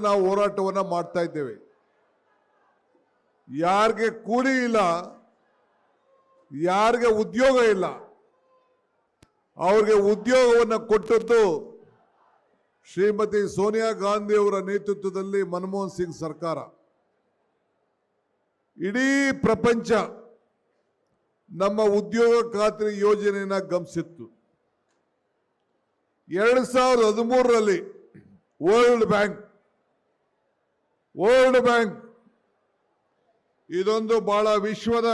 ನಾವು ಹೋರಾಟವನ್ನ ಮಾಡ್ತಾ ಇದ್ದೇವೆ. ಯಾರಿಗೆ ಕೂಲಿ ಇಲ್ಲ, ಯಾರಿಗೆ ಉದ್ಯೋಗ ಇಲ್ಲ, ಅವ್ರಿಗೆ ಉದ್ಯೋಗವನ್ನು ಕೊಟ್ಟದ್ದು ಶ್ರೀಮತಿ ಸೋನಿಯಾ ಗಾಂಧಿ ಅವರ ನೇತೃತ್ವದಲ್ಲಿ ಮನಮೋಹನ್ ಸಿಂಗ್ ಸರ್ಕಾರ. ಇಡೀ ಪ್ರಪಂಚ ನಮ್ಮ ಉದ್ಯೋಗ ಖಾತ್ರಿ ಯೋಜನೆಯನ್ನ ಗಮನಿಸಿತ್ತು. ಎರಡು ಸಾವಿರದ ಹದಿಮೂರರಲ್ಲಿ ವರ್ಲ್ಡ್ ಬ್ಯಾಂಕ್ ವರ್ಲ್ಡ್ ಬ್ಯಾಂಕ್ ಇದೊಂದು ಬಹಳ ವಿಶ್ವದ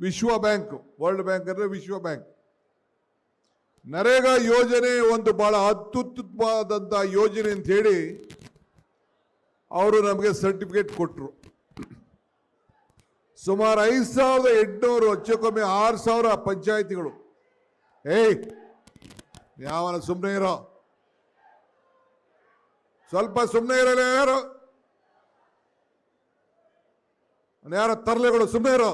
ವಿಶ್ವ ಬ್ಯಾಂಕ್. ವರ್ಲ್ಡ್ ಬ್ಯಾಂಕ್ ಅಂದರೆ ವಿಶ್ವ ಬ್ಯಾಂಕ್. ನರೇಗಾ ಯೋಜನೆ ಒಂದು ಬಹಳ ಅತ್ಯುತ್ತಮವಾದಂಥ ಯೋಜನೆ ಅಂತ ಹೇಳಿ ಅವರು ನಮಗೆ ಸರ್ಟಿಫಿಕೇಟ್ ಕೊಟ್ಟರು ಸುಮಾರು ಐದು ಸಾವಿರದ ಎಂಟುನೂರು ಹೆಚ್ಚು ಕಮ್ಮಿ ಆರು ಸಾವಿರ ಪಂಚಾಯಿತಿಗಳು. ಏಯ್ ಯಾವನ ಸುಮ್ಮನೆ ಇರೋ? ಸ್ವಲ್ಪ ಸುಮ್ಮನೆ ಇರಲ್ಲ ಯಾರು? ಯಾರ ತರಲೆಗಳು ಸುಮ್ಮನೆ ಇರೋ.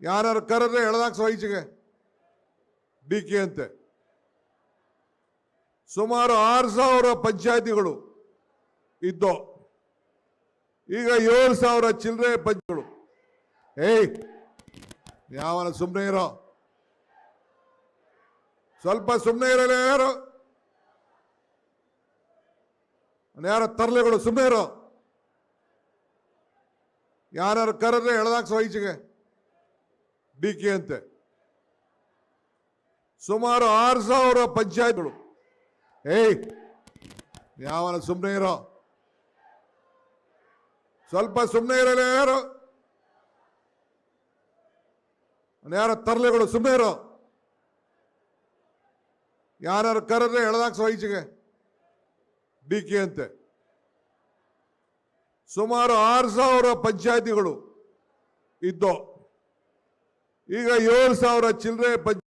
ಯಾರು ಕರೆದ್ರೆ ಎಳೆದಾಕ್ಸೋ ಈಚೆಗೆ ಡಿ ಕೆ ಅಂತೆ. ಸುಮಾರು ಆರು ಸಾವಿರ ಪಂಚಾಯತಿಗಳು ಇದ್ದೋ. ಈಗ ಏಳು ಸಾವಿರ ಚಿಲ್ಲರೆ ಪಂಚಗಳು ಏಯ್, ಯಾವನ ಸುಮ್ಮನೆ ಇರೋ. ಸ್ವಲ್ಪ ಸುಮ್ಮನೆ ಇರಲ್ಲ ಯಾರು? ಯಾರ ತರಲೆಗಳು ಸುಮ್ಮನೆ ಇರೋ. ಯಾರು ಕರೆದ್ರೆ ಎಳೆದಾಕ್ಸೋ ಈಚೆಗೆ? ಡಿ ಕೆ ಅಂತೆ. ಸುಮಾರು ಆರು ಸಾವಿರ ಪಂಚಾಯತ್ಗಳು. ಏಯ್, ಯಾವನ ಸುಮ್ಮನೆ ಇರೋ? ಸ್ವಲ್ಪ ಸುಮ್ಮನೆ ಇರಲ್ಲ ಯಾರು? ಯಾರ ತರಲೆಗಳು ಸುಮ್ಮನೆ ಇರೋ? ಯಾರು ಕರೆದ್ರೆ ಎಳೆದಾಕ್ಸೋ ಈಚೆಗೆ? ಡಿ ಕೆ ಅಂತೆ. ಸುಮಾರು ಆರು ಸಾವಿರ ಪಂಚಾಯತಿಗಳು ಇದ್ದೋ. ಈಗ ಏಳು ಸಾವಿರ ಚಿಲ್ಲರೆ ಪಂಚ